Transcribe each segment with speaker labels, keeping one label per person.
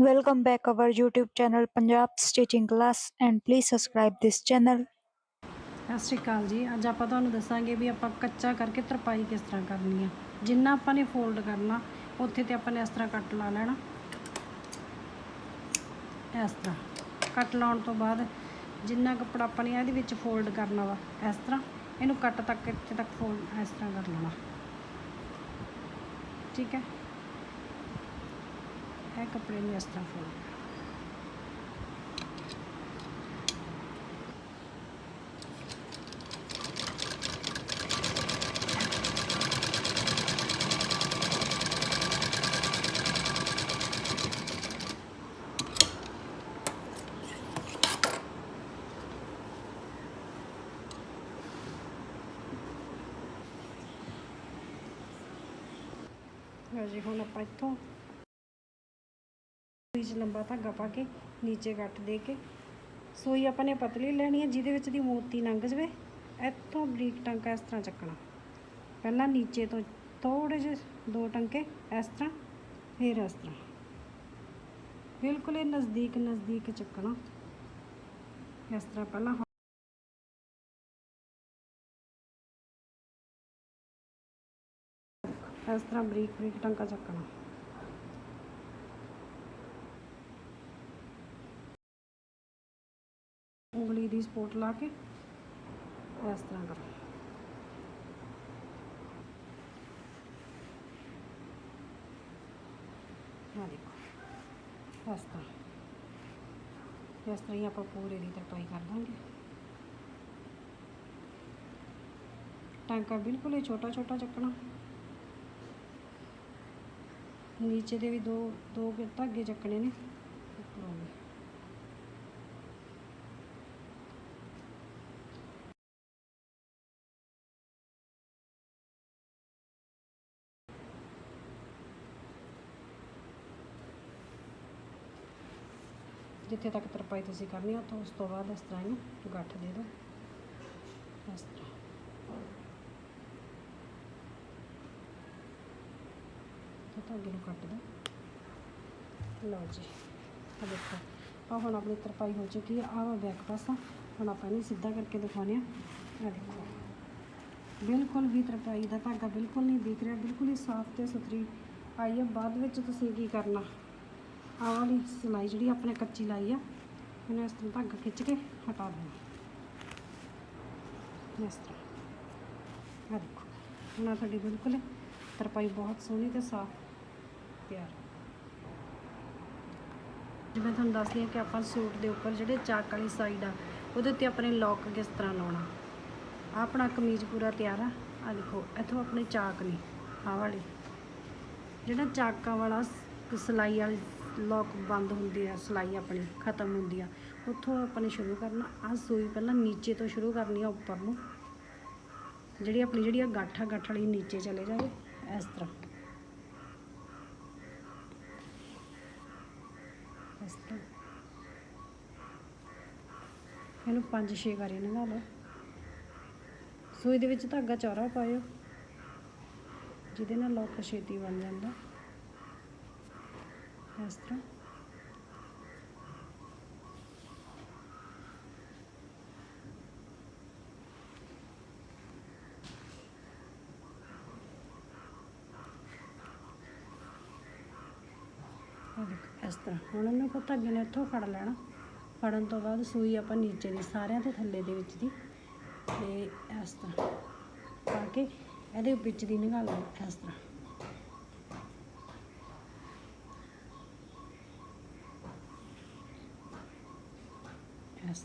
Speaker 1: Welcome back our YouTube channel, Punjab Stitching Class, and please subscribe this channel.
Speaker 2: ਸਤਿ ਸ਼੍ਰੀ ਅਕਾਲ ਜੀ। ਅੱਜ ਆਪਾਂ ਤੁਹਾਨੂੰ ਦੱਸਾਂਗੇ ਵੀ ਆਪਾਂ ਕੱਚਾ ਕਰਕੇ ਤਰਪਾਈ ਕਿਸ ਤਰ੍ਹਾਂ ਕਰਨੀ ਆ। ਜਿੰਨਾ ਆਪਾਂ ਨੇ ਫੋਲਡ ਕਰਨਾ, ਉੱਥੇ ਤੇ ਆਪਾਂ ਨੇ ਇਸ ਤਰ੍ਹਾਂ ਕੱਟ ਲਾ ਲੈਣਾ। ਇਸ ਤਰ੍ਹਾਂ। ਕੱਟ ਲਾਉਣ ਤੋਂ ਬਾਅਦ ਜਿੰਨਾ ਕੱਪੜਾ ਆਪਾਂ ਨੇ ਇਹਦੇ ਵਿੱਚ ਫੋਲਡ ਕਰਨਾ ਵਾ, ਇਸ ਤਰ੍ਹਾਂ। ਇਹਨੂੰ ਕੱਟ ਤੱਕ, ਇੱਥੇ ਤੱਕ ਫੋਲਡ ਇਸ ਤਰ੍ਹਾਂ ਕਰ ਲੈਣਾ। ਠੀਕ ਹੈ? ਇਹ ਕੱਪੜੇ ਨੂੰ ਇਸ ਤਰ੍ਹਾਂ ਫੋਲਡ ਲਓ ਜੀ ਹੁਣ ਆਪਾਂ ਇੱਥੋਂ ਸੂਈ ਲੰਬਾ ਧਾਗਾ ਪਾ ਕੇ ਨੀਚੇ ਗੱਠ ਦੇ ਕੇ ਸੂਈ ਆਪਾਂ ਨੇ ਪਤਲੀ ਲੈਣੀ ਹੈ, ਜਿਹਦੇ ਵਿੱਚ ਦੀ ਮੋਤੀ ਲੰਘ ਜਵੇ। ਇੱਥੋਂ ਬਰੀਕ ਟਾਂਕਾ ਇਸ ਤਰ੍ਹਾਂ ਚੱਕਣਾ। ਪਹਿਲਾਂ ਨੀਚੇ ਤੋਂ ਥੋੜੇ ਜਿਹੇ ਦੋ ਟਾਂਕੇ ਇਸ ਤਰ੍ਹਾਂ, ਫਿਰ ਇਸ ਤਰ੍ਹਾਂ। ਬਿਲਕੁਲ ਇਹ ਨਜ਼ਦੀਕ ਨਜ਼ਦੀਕ ਚੱਕਣਾ। ਇਸ ਤਰ੍ਹਾਂ ਪਹਿਲਾਂ ਇਸ ਤਰ੍ਹਾਂ ਬਰੀਕ ਬਰੀਕ ਟਾਂਕਾ ਚੱਕਣਾ। ਉਂਗਲੀ ਦੀ ਸਪੋਰਟ ਲਾ ਕੇ ਇਸ ਤਰ੍ਹਾਂ ਕਰੋ। ਆ ਦੇਖੋ, ਇਸ ਤਰ੍ਹਾਂ। ਇਸ ਤਰ੍ਹਾਂ ਹੀ ਆਪਾਂ ਪੂਰੇ ਦੀ ਤਰਪਾਈ ਕਰ ਦਾਂਗੇ। ਟਾਂਕਾ ਬਿਲਕੁਲ ਹੀ ਛੋਟਾ ਛੋਟਾ ਚੱਕਣਾ। ਨੀਚੇ ਦੇ ਵੀ ਦੋ ਦੋ ਕੁ ਧਾਗੇ ਚੱਕਣੇ ਨੇ ਉੱਪਰੋਂ ਵੀ ਜਿੱਥੇ ਤੱਕ ਤਰਪਾਈ ਤੁਸੀਂ ਕਰਨੀ ਆ ਤੋਂ ਉਸ ਤੋਂ ਬਾਅਦ ਇਸ ਤਰ੍ਹਾਂ ਇਹਨੂੰ ਗੱਠ ਦੇ ਦਿਓ ਇਸ ਤਰ੍ਹਾਂ। ਤੇ ਧਾਗੇ ਨੂੰ ਕੱਟ ਦਿਓ ਲਓ ਜੀ ਆ ਦੇਖੋ। ਆ ਹੁਣ ਆਪਣੀ ਤਰਪਾਈ ਹੋ ਚੁੱਕੀ ਹੈ ਆਹ ਵਾ ਬੈਕ ਪਾਸਾ ਹੁਣ ਆਪਾਂ ਇਹਨੂੰ ਸਿੱਧਾ ਕਰਕੇ ਦਿਖਾਉਂਦੇ ਆ। ਆ ਦੇਖੋ। ਬਿਲਕੁਲ ਵੀ ਤਰਪਾਈ ਦਾ ਧਾਗਾ ਬਿਲਕੁਲ ਨਹੀਂ ਦਿਖ ਰਿਹਾ। ਬਿਲਕੁਲ ਹੀ ਸਾਫ਼ ਤੇ ਸੁਥਰੀ ਆਈ ਹੈ ਬਾਅਦ ਵਿੱਚ ਤੁਸੀਂ ਕੀ ਕਰਨਾ? ਆਹ ਵਾਲੀ ਸਿਲਾਈ ਜਿਹੜੀ ਆਪਣੇ ਕੱਚੀ ਲਾਈ ਆ, ਇਹਨੂੰ ਇਸ ਤਰ੍ਹਾਂ ਧਾਗਾ ਖਿੱਚ ਕੇ ਹਟਾ ਦੇਣਾ। ਇਸ ਤਰ੍ਹਾਂ। ਆ ਦੇਖੋ ਹੁਣ ਤੁਹਾਡੀ ਬਿਲਕੁਲ ਤਰਪਾਈ ਬਹੁਤ ਸੋਹਣੀ ਤੇ ਸਾਫ਼ ਤਿਆਰ। ਜਿਵੇਂ ਤੁਹਾਨੂੰ ਦੱਸਦੀ ਹਾਂ ਕਿ ਆਪਾਂ ਸੂਟ ਦੇ ਉੱਪਰ ਜਿਹੜੇ ਚਾਕ ਵਾਲੀ ਸਾਈਡ ਆ, ਉਹਦੇ ਉੱਤੇ ਆਪਣੇ ਲੋਕ ਕਿਸ ਤਰ੍ਹਾਂ ਲਾਉਣਾ। ਆਪਣਾ ਕਮੀਜ਼ ਪੂਰਾ ਤਿਆਰ ਆ। ਆ ਦੇਖੋ, ਇੱਥੋਂ ਆਪਣੇ ਚਾਕ ਨੇ, ਆਹ ਵਾਲੀ। ਜਿਹੜਾ ਚਾਕਾਂ ਵਾਲਾ ਸਿਲਾਈ ਵਾਲੀ ਲੋਕ ਬੰਦ ਹੁੰਦੀ ਆ, ਸਿਲਾਈ ਆਪਣੀ ਖਤਮ ਹੁੰਦੀ ਆ, ਉੱਥੋਂ ਆਪਾਂ ਨੇ ਸ਼ੁਰੂ ਕਰਨਾ। ਆ ਸੂਈ ਪਹਿਲਾਂ ਨੀਚੇ ਤੋਂ ਸ਼ੁਰੂ ਕਰਨੀ ਆ, ਉੱਪਰ ਨੂੰ। ਜਿਹੜੀ ਆਪਣੀ ਜਿਹੜੀ ਆ ਗੱਠ ਆ ਗੱਠ ਵਾਲੀ ਨੀਚੇ ਚਲੇ ਜਾਵੇ, ਇਸ ਤਰ੍ਹਾਂ। ਇਸ ਤਰ੍ਹਾਂ। ਇਹਨੂੰ ਪੰਜ ਛੇ ਵਾਰੀ ਲੰਘਾ ਲਓ। ਸੂਈ ਦੇ ਵਿੱਚ ਧਾਗਾ ਚੌਰਾ ਪਾਇਓ, ਜਿਹਦੇ ਨਾਲ ਲੋਕ ਛੇਤੀ ਬਣ ਜਾਂਦਾ। ਇਸ ਤਰ੍ਹਾਂ ਇਸ ਤਰ੍ਹਾਂ। ਹੁਣ ਇਹਨੂੰ ਕੋ ਧਾਗੇ ਨੇ ਇੱਥੋਂ ਫੜ ਲੈਣਾ। ਫੜਨ ਤੋਂ ਬਾਅਦ ਸੂਈ ਆਪਾਂ ਨੀਚੇ ਦੀ, ਸਾਰਿਆਂ ਦੇ ਥੱਲੇ ਦੇ ਵਿੱਚ ਦੀ। ਤੇ ਇਸ ਤਰ੍ਹਾਂ। ਪਾ ਕੇ ਇਹਦੇ ਵਿੱਚ ਦੀ ਨਿਕਾਲ ਲਓ ਇਸ ਤਰ੍ਹਾਂ। ਇਸ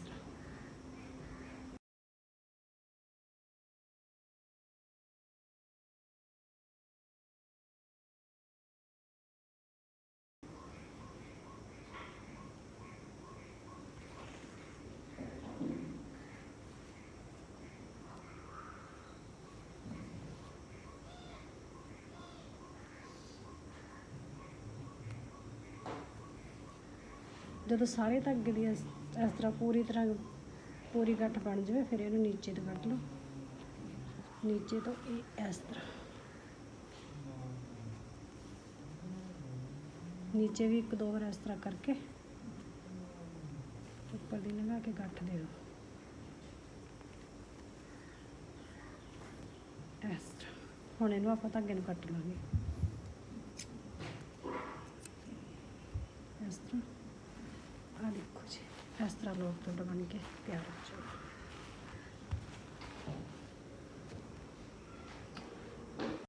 Speaker 2: ਜਦੋਂ ਸਾਰੇ ਧਾਗੇ ਦੀ ਇਸ ਇਸ ਤਰ੍ਹਾਂ ਪੂਰੀ ਤਰ੍ਹਾਂ ਪੂਰੀ ਗੱਠ ਬਣ ਜਾਵੇ, ਫਿਰ ਇਹਨੂੰ ਨੀਚੇ ਤੋਂ ਕੱਢ ਲਓ। ਨੀਚੇ ਤੋਂ ਇਹ ਇਸ ਤਰ੍ਹਾਂ। ਨੀਚੇ ਵੀ ਇੱਕ ਦੋ ਵਾਰ ਇਸ ਤਰ੍ਹਾਂ ਕਰਕੇ ਉੱਪਰ ਦੀ ਲਗਾ ਕੇ ਗੱਠ ਦੇ ਦਿਓ। ਇਸ ਤਰ੍ਹਾਂ। ਹੁਣ ਇਹਨੂੰ ਆਪਾਂ ਧਾਗੇ ਨੂੰ ਕੱਟ ਲਾਂਗੇ। ਇਸ ਤਰ੍ਹਾਂ। ਦੇਖੋ ਜੀ ਇਸ ਤਰ੍ਹਾਂ ਲੋਕ ਤੁਹਾਡਾ ਬਣ ਕੇ ਤਿਆਰ ਹੋ ਜਾਊਗਾ